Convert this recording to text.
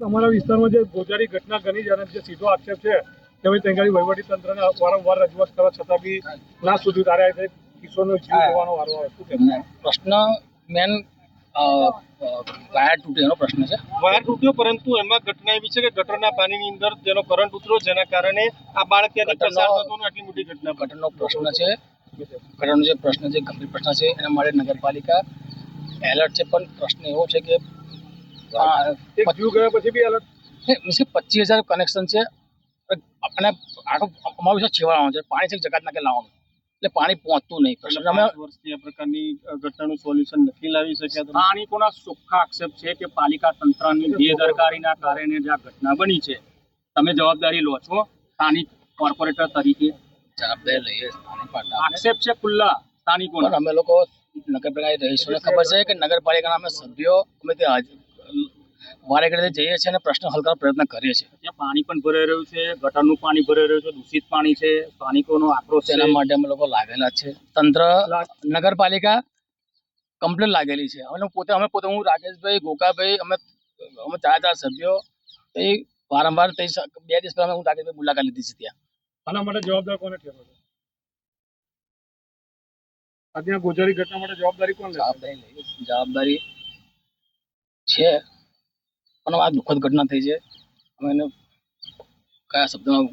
અમારા વિસ્તારમાં જે ગોજારી ઘટના ઘણી અને જે સીધો આક્ષેપ છે કે ભાઈ તેંગાડી વહીવટી તંત્રને વારંવાર રજૂઆત કરવા છતાં બી ના સુધી તારે આ કિશોરનો જીવ હોવાનો વારો આવે. શું કહેવું? પ્રશ્ન મેન વાયર તૂટે એનો પ્રશ્ન છે. વાયર તૂટ્યો પરંતુ એમાં ઘટના એવી છે કે ગટરના પાણીની અંદર તેનો કરંટ ઉતર્યો જેના કારણે આ બાળક ત્યાંથી પસાર થતો આટલી મોટી ઘટના ઘટનાનો પ્રશ્ન છે ઘટનાનો જે પ્રશ્ન છે ગંભીર પ્રશ્ન છે એના માટે નગરપાલિકા એલર્ટ છે પણ પ્રશ્ન એવો છે કે ગયા પછી બી અલગ. મીન્સ પચીસ હજાર કનેક્શન છે. અને આખો અમારું વિશે છેવાડવાનો છે. પાણી છે જગત નાખે લાવવાનું એટલે પાણી પહોંચતું નહીં. પ્રશ્ન અમે વર્ષથી આ પ્રકારની ઘટનાનું સોલ્યુશન નથી લાવી શક્યા તમે? સ્થાનિકોના ચોખ્ખા આક્ષેપ છે કે પાલિકા તંત્રની બેદરકારીના કારણે જે આ ઘટના બની છે? તમે જવાબદારી લો છો સ્થાનિક કોર્પોરેટર તરીકે? જવાબદારી લઈએ આક્ષેપ છે ખુલ્લા સ્થાનિકો અમે લોકો નગરપાલિકા રહીશોને ખબર છે કે નગરપાલિકાના અમે સભ્યો અમે ત્યાં હાજ- વારે ઘડીએ જઈએ છીએ અને પ્રશ્ન હલ કરવા પ્રયત્ન કરીએ છીએ. ત્યાં પાણી પણ ભરાઈ રહ્યું છે ગટરનું પાણી ભરાઈ રહ્યું છે દૂષિત પાણી છે સ્થાનિકોનો આક્રોશ એના માટે અમે લોકો લાગેલા છે. તંત્ર નગરપાલિકા કમ્પ્લેન લાગેલી છે. અને પોતે અમે પોતે હું રાકેશભાઈ ગોકાભાઈ અમે અમે ચાર ચાર સભ્યો એ વારંવાર તે બે દિવસ પહેલા હું રાકેશભાઈ મુલાકાત લીધી છે ત્યાં. આના માટે જવાબદાર કોને ઠેરો છે? આજે ગોજારી ઘટના માટે જવાબદારી કોણ જવાબદારી જવાબદારી છે. પણ આ દુઃખદ ઘટના થઈ છે. અમે એને કયા શબ્દમાં